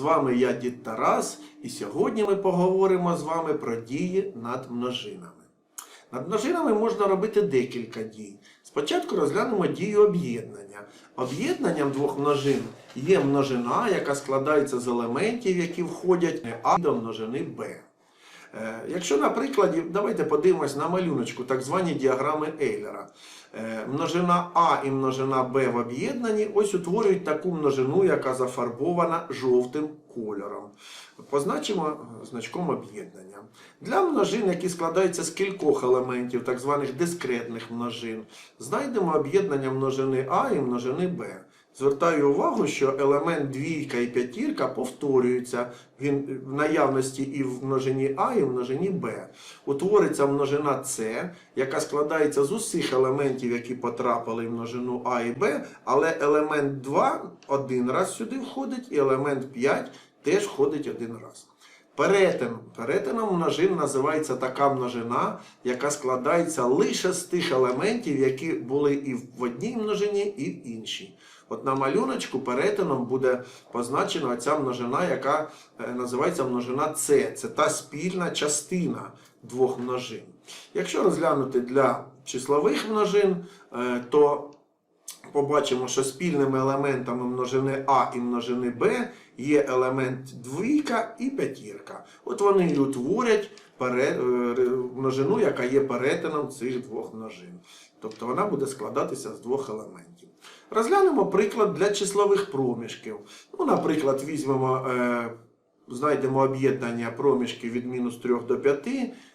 З вами я дід Тарас, і сьогодні ми поговоримо з вами про дії над множинами. Над множинами можна робити декілька дій. Спочатку розглянемо дію об'єднання. Об'єднанням двох множин є множина, яка складається з елементів, які входять А до множини Б. Е, Якщо на прикладі, давайте подивимось на малюночку, так звані діаграми Ейлера. Е, Множина А і множина Б в об'єднанні ось утворюють таку множину, яка зафарбована жовтим кольором. Позначимо е, значком об'єднання. Для множин, які складаються з кількох елементів, так званих дискретних множин, знайдемо об'єднання множини А і множини Б. Звертаю увагу, що елемент двійка і п'ятірка повторюються він в наявності і в множині А, і в множині Б. Утвориться множина С, яка складається з усіх елементів, які потрапили в множину А і Б, але елемент 2 один раз сюди входить, і елемент 5 теж входить один раз. Перетин. Перетином множин називається така множина, яка складається лише з тих елементів, які були і в одній множині, і в іншій. От на малюночку перетином буде позначена ця множина, яка е, називається множина С. Це та спільна частина двох множин. Якщо розглянути для числових множин, е, то побачимо, що спільними елементами множини А і множини Б є елемент двійка і п'ятірка. От вони і утворять е, множину, яка є перетином цих двох множин. Тобто вона буде складатися з двох елементів. Розглянемо приклад для числових проміжків. Ну, наприклад, візьмемо, е, знайдемо об'єднання проміжків від мінус 3 до 5,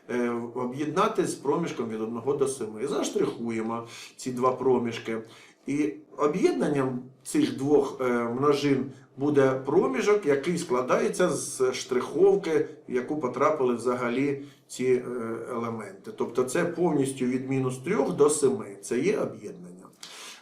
е, об'єднати з проміжком від 1 до 7. Заштрихуємо ці два проміжки. І об'єднанням цих двох е, множин буде проміжок, який складається з штриховки, в яку потрапили взагалі ці е, елементи. Тобто це повністю від мінус 3 до 7. Це є об'єднання.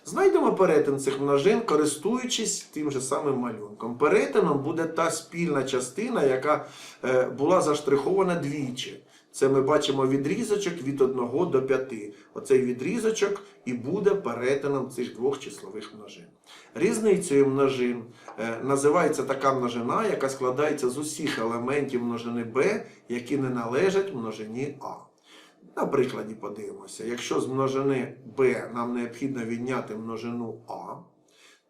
Знайдемо перетин цих множин, користуючись тим же самим малюнком. Перетином буде та спільна частина, яка е, була заштрихована двічі. Це ми бачимо відрізочок від 1 до 5. Оцей відрізочок і буде перетином цих двох числових множин. Різницею множин е, називається така множина, яка складається з усіх елементів множини b, які не належать множині А. На прикладі подивимося, якщо з множини b нам необхідно відняти множину А,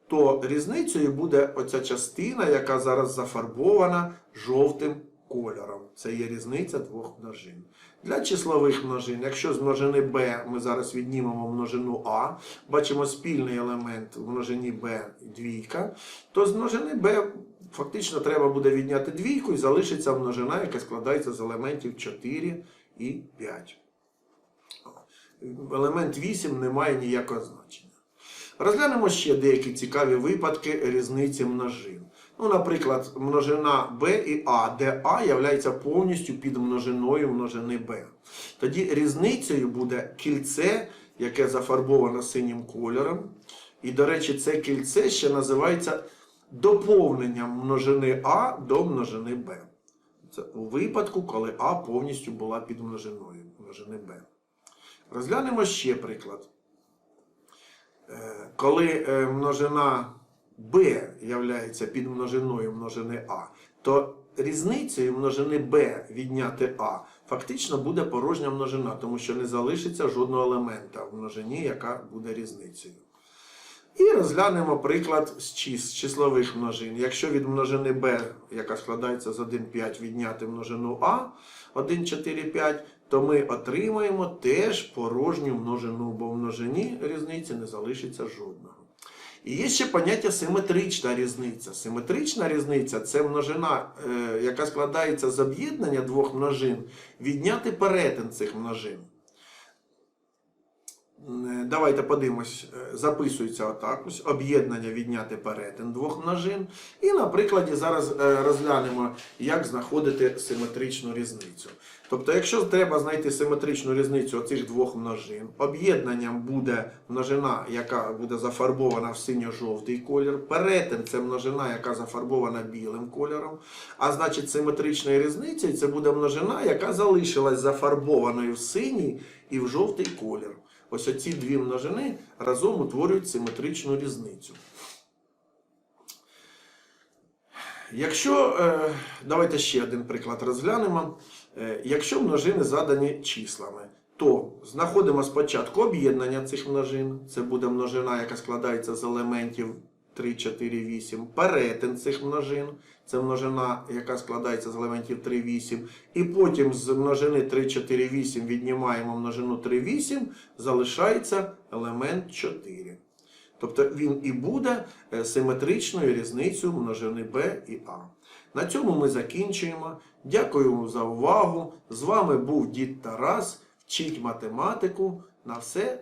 то різницею буде оця частина, яка зараз зафарбована жовтим кольором. Це є різниця двох множин. Для числових множин, якщо з множини b ми зараз віднімемо множину А, бачимо спільний елемент в множині b двійка, то з множини b фактично треба буде відняти двійку і залишиться множина, яка складається з елементів 4 і 5 елемент 8 не має ніякого значення. Розглянемо ще деякі цікаві випадки різниці множин. Ну, наприклад, множина b і А, де А є повністю під множиною множини b. Тоді різницею буде кільце, яке зафарбовано синім кольором. І, до речі, це кільце ще називається доповненням множини А до множини b. Це у випадку, коли А повністю була під множиною множини b. Розглянемо ще приклад. Е, Коли е, множина b являється під множиною множини А, то різницею множини b відняти А фактично буде порожня множина, тому що не залишиться жодного елемента в множині, яка буде різницею. І розглянемо приклад з чис- числових множин. Якщо від множини b, яка складається з 1, 5, відняти множину а 1, 4, 5, то ми отримаємо теж порожню множину, бо в множині різниці не залишиться жодного. І є ще поняття симетрична різниця. Симетрична різниця це множина, е, яка складається з об'єднання двох множин, відняти перетин цих множин. Е, Давайте подивимось, е, записується отак ось об'єднання відняти перетин двох множин. І на прикладі зараз е, розглянемо, як знаходити симетричну різницю. Тобто, якщо треба знайти симетричну різницю оцих двох множин, об'єднанням буде множина, яка буде зафарбована в синьо-жовтий колір. Перетин це множина, яка зафарбована білим кольором. А значить, симетричною різницею це буде множина, яка залишилась зафарбованою в синій і в жовтий колір. Ось оці дві множини разом утворюють симетричну різницю. Якщо, е, давайте ще один приклад розглянемо. Е, Якщо множини задані числами, то знаходимо спочатку об'єднання цих множин. Це буде множина, яка складається з елементів 3, 4, 8. Перетин цих множин. Це множина, яка складається з елементів 3, 8. І потім з множини 3, 4, 8 віднімаємо множину 3, 8, залишається елемент 4. Тобто він і буде е, симетричною різницею множини b і a. На цьому ми закінчуємо. Дякую за увагу. З вами був дід Тарас. Вчіть математику. На все